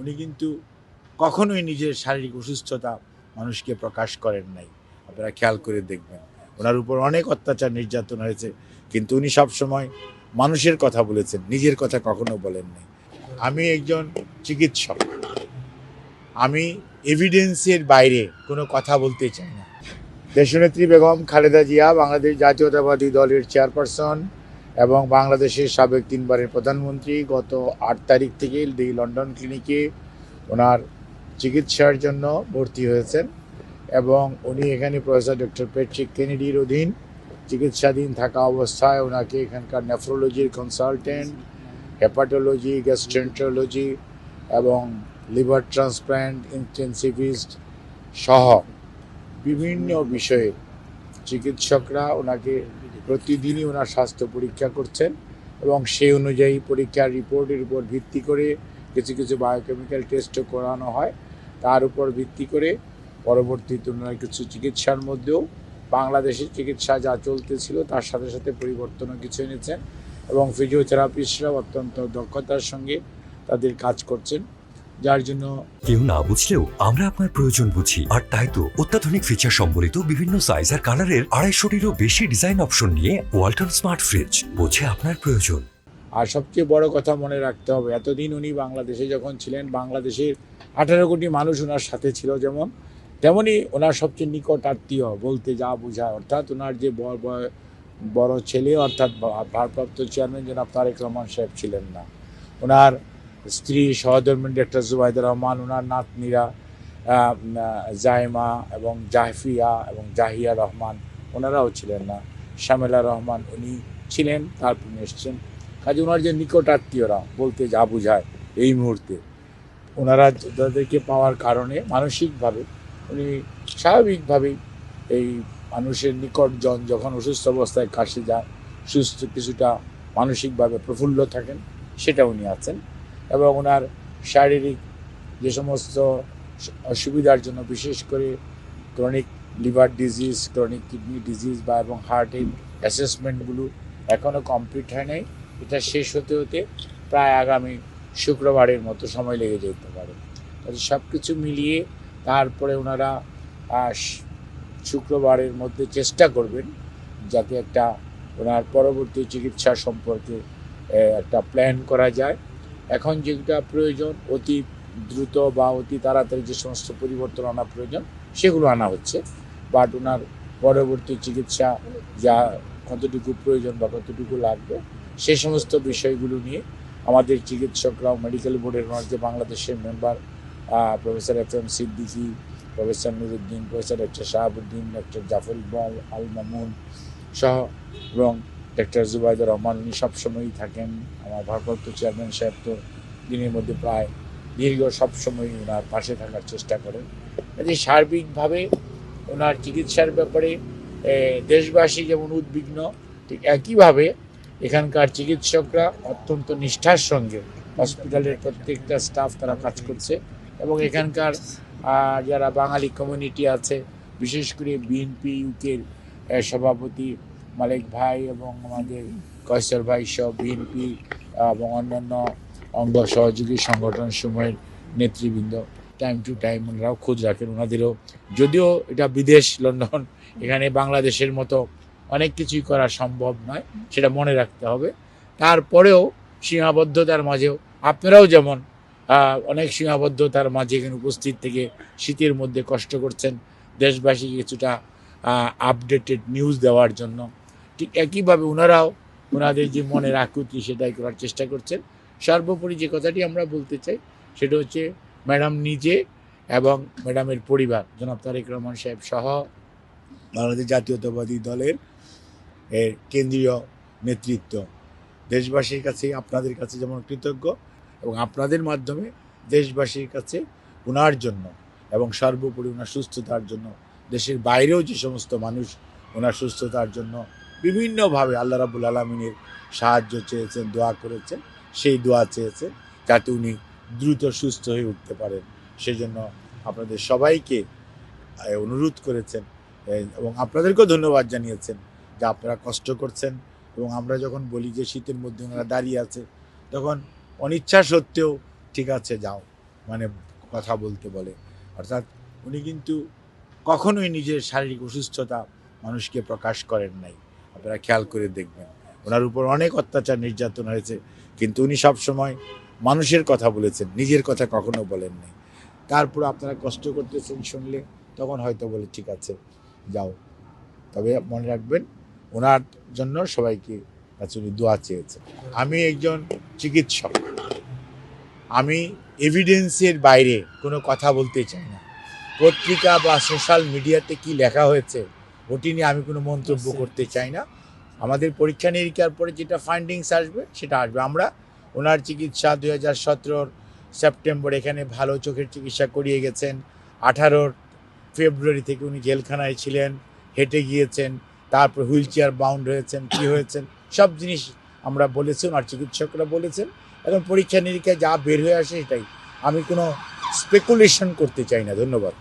উনি কিন্তু কখনোই নিজের শারীরিক অসুস্থতা মানুষকে প্রকাশ করেন নাই। আপনারা খেয়াল করে দেখবেন। ওনার উপর অনেক অত্যাচার নির্যাতন হয়েছে, কিন্তু উনি সবসময় মানুষের কথা বলেছেন, নিজের কথা কখনো বলেন নাই। আমি একজন চিকিৎসক। আমি এভিডেন্সের বাইরে কোনো কথা বলতে চাই না। দেশনেত্রী বেগম খালেদা জিয়া, বাংলাদেশ জাতীয়তাবাদী দলের চেয়ারপারসন এবং বাংলাদেশের সাবেক তিনবারের প্রধানমন্ত্রী গত আট তারিখ থেকে দি লন্ডন ক্লিনিকে ওনার চিকিৎসার জন্য ভর্তি হয়েছেন এবং উনি এখানে প্রফেসর ডক্টর পেট্রিক কেনেডির অধীন চিকিৎসাধীন থাকা অবস্থায় ওনাকে এখানকার নেফ্রোলজির কনসালটেন্ট হেপাটোলজি গ্যাস্ট্রেন্টোলজি এবং লিভার ট্রান্সপ্ল্যান্ট ইন্টেন্সিভিস্ট সহ বিভিন্ন বিষয়ে চিকিৎসকরা ওনাকে প্রতিদিনই ওনার স্বাস্থ্য পরীক্ষা করছেন এবং সেই অনুযায়ী পরীক্ষার রিপোর্টের উপর ভিত্তি করে কিছু কিছু বায়োকেমিক্যাল টেস্টও করানো হয়। তার উপর ভিত্তি করে পরবর্তীতে ওনারা কিছু চিকিৎসার মধ্যেও বাংলাদেশের চিকিৎসা যা চলতেছিল তার সাথে সাথে পরিবর্তনও কিছু এনেছেন এবং ফিজিওথেরাপিস্টরাও অত্যন্ত দক্ষতার সঙ্গে তাদের কাজ করছেন। যার জন্য কেউ না বুঝলেও আমরা আপনার প্রয়োজন বুঝি। আর তাই তো অত্যাধুনিক ফিচার সম্বলিত বিভিন্ন সাইজ আর কালারের আড়াইশোটিরও বেশি ডিজাইন অপশন নিয়ে ওয়ালটন স্মার্ট ফ্রিজ বোঝে আপনার প্রয়োজন। আর সবচেয়ে বড় কথা মনে রাখতে হবে এতদিন উনি বাংলাদেশে যখন ছিলেন বাংলাদেশের আঠারো কোটি মানুষ ওনার সাথে ছিল যেমন তেমনি ওনার সবচেয়ে নিকট আত্মীয় বলতে যা বোঝায় অর্থাৎ ওনার যে বড় বড়- বড় ছেলে অর্থাৎ ভারপ্রাপ্ত চেয়ারম্যান জনাব তারেক রহমান সাহেব ছিলেন না। ওনার স্ত্রী সহধর্মী ডাক্তার জুবাইদুর রহমান ওনার নাতনিরা জাইমা এবং জাহফিয়া এবং জাহিয়া রহমান ওনারাও ছিলেন না। শামেলা রহমান উনি ছিলেন তারপর এসছেন। কাজে ওনার যে নিকট আত্মীয়রা বলতে যা বোঝায় এই মুহূর্তে ওনারা তাদেরকে পাওয়ার কারণে মানসিকভাবে উনি স্বাভাবিকভাবেই এই মানুষের নিকটজন যখন অসুস্থ অবস্থায় কাশি যায়, সুস্থ কিছুটা মানসিকভাবে প্রফুল্ল থাকেন, সেটা উনি আছেন। এবং ওনার শারীরিক যে সমস্ত অসুবিধার জন্য, বিশেষ করে chronic liver disease chronic kidney disease বা এবং হার্টের অ্যাসেসমেন্টগুলো এখনও কমপ্লিট হয় নাই। এটা শেষ হতে হতে প্রায় আগামী শুক্রবারের মতো সময় লেগে যেতে পারে। সব কিছু মিলিয়ে তারপরে ওনারা শুক্রবারের মধ্যে চেষ্টা করবেন যাতে একটা ওনার পরবর্তী চিকিৎসা সম্পর্কে একটা প্ল্যান করা যায়। এখন যেটা প্রয়োজন, অতি দ্রুত বা অতি তাড়াতাড়ি যে সমস্ত পরিবর্তন আনা প্রয়োজন, সেগুলো আনা হচ্ছে। বাট ওনার পরবর্তী চিকিৎসা যা কতটুকু প্রয়োজন বা কতটুকু লাগবে সেই সমস্ত বিষয়গুলো নিয়ে আমাদের চিকিৎসকরাও মেডিকেল বোর্ডের যে বাংলাদেশের member professor F M Siddiqui, professor Nuruddin, professor doctor Shahabuddin, doctor Zafar Iqbal, Al Mamun সহ এবং ডক্টর জুবাইদুর রহমান উনি সবসময়ই থাকেন। আমার ভারপ্রাপ্ত চেয়ারম্যান সাহেব তো দিনের মধ্যে প্রায় দীর্ঘ সবসময় ওনার পাশে থাকার চেষ্টা করেন। কাজে সার্বিকভাবে ওনার চিকিৎসার ব্যাপারে দেশবাসী যেমন উদ্বিগ্ন, ঠিক একইভাবে এখানকার চিকিৎসকরা অত্যন্ত নিষ্ঠার সঙ্গে হসপিটালের প্রত্যেকটা স্টাফ তারা কাজ করছে এবং এখানকার যারা বাঙালি কমিউনিটি আছে, বিশেষ করে বিএনপি ইউকের সভাপতি মালিক ভাই এবং আমাদের কয়সর ভাই সহ বিএনপি এবং অন্যান্য অঙ্গ সহযোগী সংগঠন সময়ের নেতৃবৃন্দ। টাইম টু টাইম ওনারাও খোঁজ রাখেন, ওনাদেরও। যদিও এটা বিদেশ, লন্ডন, এখানে বাংলাদেশের মতো অনেক কিছুই করা সম্ভব নয়, সেটা মনে রাখতে হবে। তারপরেও সীমাবদ্ধতার মাঝেও, আপনারাও যেমন অনেক সীমাবদ্ধতার মাঝে এখানে উপস্থিত থেকে শীতের মধ্যে কষ্ট করছেন দেশবাসী কিছুটা আপডেটেড নিউজ দেওয়ার জন্য। ঠিক একইভাবে ওনারাও ওনাদের যে মনের আকুতি সেটাই করার চেষ্টা করছেন। সর্বোপরি যে কথাটি আমরা বলতে চাই, সেটা হচ্ছে ম্যাডাম নিজে এবং ম্যাডামের পরিবার, জনাব তারেক রহমান সাহেব সহ বাংলাদেশ জাতীয়তাবাদী দলের এর কেন্দ্রীয় নেতৃত্ব। দেশবাসীর কাছে, আপনাদের কাছে যেমন কৃতজ্ঞ এবং আপনাদের মাধ্যমে দেশবাসীর কাছে ওনার জন্য এবং সর্বোপরি ওনার সুস্থতার জন্য, দেশের বাইরেও যে সমস্ত মানুষ ওনার সুস্থতার জন্য বিভিন্নভাবে আল্লাহ রাবুল আলমিনের সাহায্য চেয়েছেন, দোয়া করেছেন, সেই দোয়া চেয়েছেন যাতে উনি দ্রুত সুস্থ হয়ে উঠতে পারেন। সেজন্য আপনাদের সবাইকে অনুরোধ করেছেন এবং আপনাদেরকেও ধন্যবাদ জানিয়েছেন যে আপনারা কষ্ট করছেন এবং আমরা যখন বলি যে শীতের মধ্যে ওনারা দাঁড়িয়ে আছে, তখন অনিচ্ছা সত্ত্বেও ঠিক আছে, যাও মানে কথা বলতে বলে। অর্থাৎ উনি কিন্তু কখনোই নিজের শারীরিক অসুস্থতা মানুষকে প্রকাশ করেন নাই। আপনারা খেয়াল করে দেখবেন। ওনার উপর অনেক অত্যাচার নির্যাতন হয়েছে। কিন্তু উনি সবসময় মানুষের কথা বলেছেন, নিজের কথা কখনো বলেন নাই। তারপর আপনারা কষ্ট করতেছেন শুনলে, তখন হয়তো বলে, ঠিক আছে, যাও। তবে মনে রাখবেন, ওনার জন্য সবাইকে কাছে উনি দোয়া চেয়েছে আমি একজন চিকিৎসক। আমি এভিডেন্সের বাইরে কোনো কথা বলতে চাই না। পত্রিকা বা সোশ্যাল মিডিয়াতে কি লেখা হয়েছে ওটি নিয়ে আমি কোনো মন্তব্য করতে চাই না। আমাদের পরীক্ষা নিরীক্ষার পরে যেটা ফাইন্ডিংস আসবে সেটা আসবে। আমরা ওনার চিকিৎসা দুই হাজার সতেরোর সেপ্টেম্বর এখানে ভালো চোখের চিকিৎসা করিয়ে গেছেন। আঠারোর ফেব্রুয়ারি থেকে উনি জেলখানায় ছিলেন হেঁটে গিয়েছেন তারপর হুইল চেয়ার বাউন্ড হয়েছেন কি হয়েছেন সব জিনিস আমরা বলেছি ওনার চিকিৎসকরা বলেছেন। এখন পরীক্ষা নিরীক্ষায় যা বের হয়ে আসে সেটাই। আমি কোনো স্পেকুলেশন করতে চাই না ধন্যবাদ।